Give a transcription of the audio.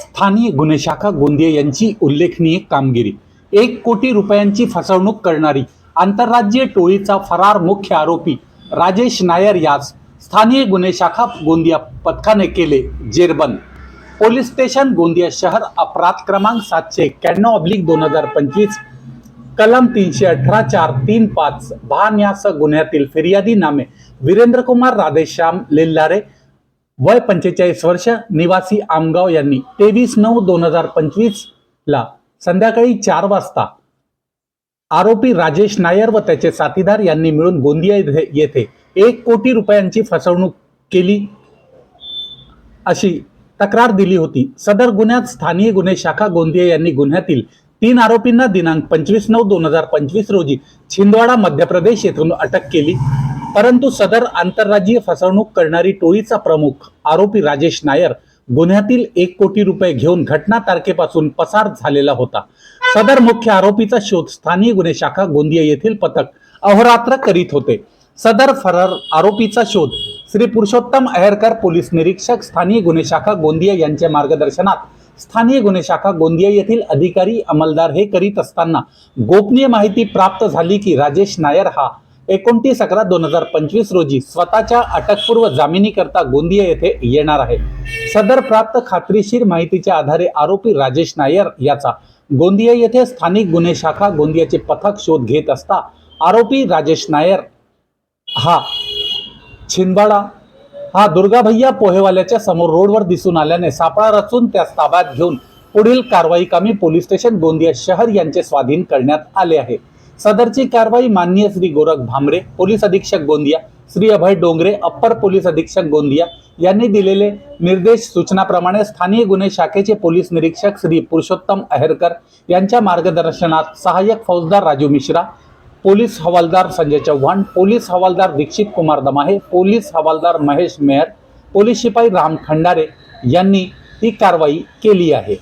स्थानिक गुन्हे शाखा गोंदिया यांची उल्लेखनीय कामगिरी. एक कोटी रुपयांची फसवणूक करणारी आंतरराज्यीय टोळीचा फरार मुख्य आरोपी राजेश नायर यास स्थानिक गुन्हे शाखा गोंदिया पथकाने केले जेरबंद. पोलीस स्टेशन गोंदिया शहर अपराध क्रमांक सातशे एक्क्याण्णव अब्लिक दोन हजार पंचवीस कलम तीनशे अठरा चार तीन पाच भान यासह गुन्ह्यातील फिर्यादी नामे वीरेंद्र कुमार राधेश्याम लिल्लारे वय पंचेचाळीस वर्ष निवासी आमगाव यांनी तेवीस नऊ दोन हजार पंचवीस ला संध्याकाळी चार वाजता आरोपी राजेश नायर व त्याचे साथीदार यांनी मिळून गोंदिया येथे- एक कोटी रुपयांची फसवणूक केली अशी तक्रार दिली होती. सदर गुन्ह्यात स्थानीय गुन्हे शाखा गोंदिया यांनी गुन्ह्यातील तीन आरोपींना दिनांक पंचवीस नऊ दोन हजार पंचवीस रोजी छिंदवाडा मध्य प्रदेश येथून अटक केली. परंतु सदर आंतरराज्यीय फसवणूक करणारी टोळीचा प्रमुख आरोपी राजेश नायर गुन्ह्यातील एक कोटी रुपये घेऊन घटना तारखेपासून पसार झालेला होता. सदर मुख्य आरोपीचा शोध स्थानीय गुन्हे शाखा गोंदिया येथील पथक अहोरात्र करीत होते. सदर फरार आरोपीचा शोध श्री पुरुषोत्तम अहेरकर पोलीस निरीक्षक स्थानीय गुन्हे शाखा गोंदिया यांच्या मार्गदर्शनात स्थानीय गुन्हे शाखा गोंदिया येथील अधिकारी अंमलदार हे करीत असताना गोपनीय माहिती प्राप्त झाली की राजेश नायर हा एकोणतीस अकरा दोन हजार पंचवीस रोजी स्वतःच्या अटकपूर्व जामिनीकरता गोंदिया येथे येणार आहे. सदर प्राप्त खात्रीशीर माहितीच्या आधारे आरोपी राजेश नायर याचा गोंदिया येथे स्थानिक गुन्हे शाखा गोंदियाचे पथक शोध घेत असता आरोपी राजेश नायर हा छिंदवाडा हा दुर्गा भैया पोहेवाल्याच्या समोर रोडवर दिसून आल्याने सापळा रचून त्यास ताब्यात घेऊन पुढील कारवाई कामी पोलीस स्टेशन गोंदिया शहर यांचे स्वाधीन करण्यात आले आहे. सदरची कारवाई माननीय श्री गोरख भामरे पोलीस अधीक्षक गोंदिया श्री अभय डोंगरे अप्पर पोलीस अधीक्षक गोंदिया यांनी दिलेले निर्देश सूचनाप्रमाणे स्थानिक गुन्हे शाखेचे पोलीस निरीक्षक श्री पुरुषोत्तम अहेरकर यांच्या मार्गदर्शनात सहाय्यक फौजदार राजू मिश्रा पोलीस हवालदार संजय चव्हाण पोलीस हवालदार दीक्षित कुमार दमाहे पोलीस हवालदार महेश मेयर पोलीस शिपाई राम खंडारे यांनी ही कारवाई केली आहे.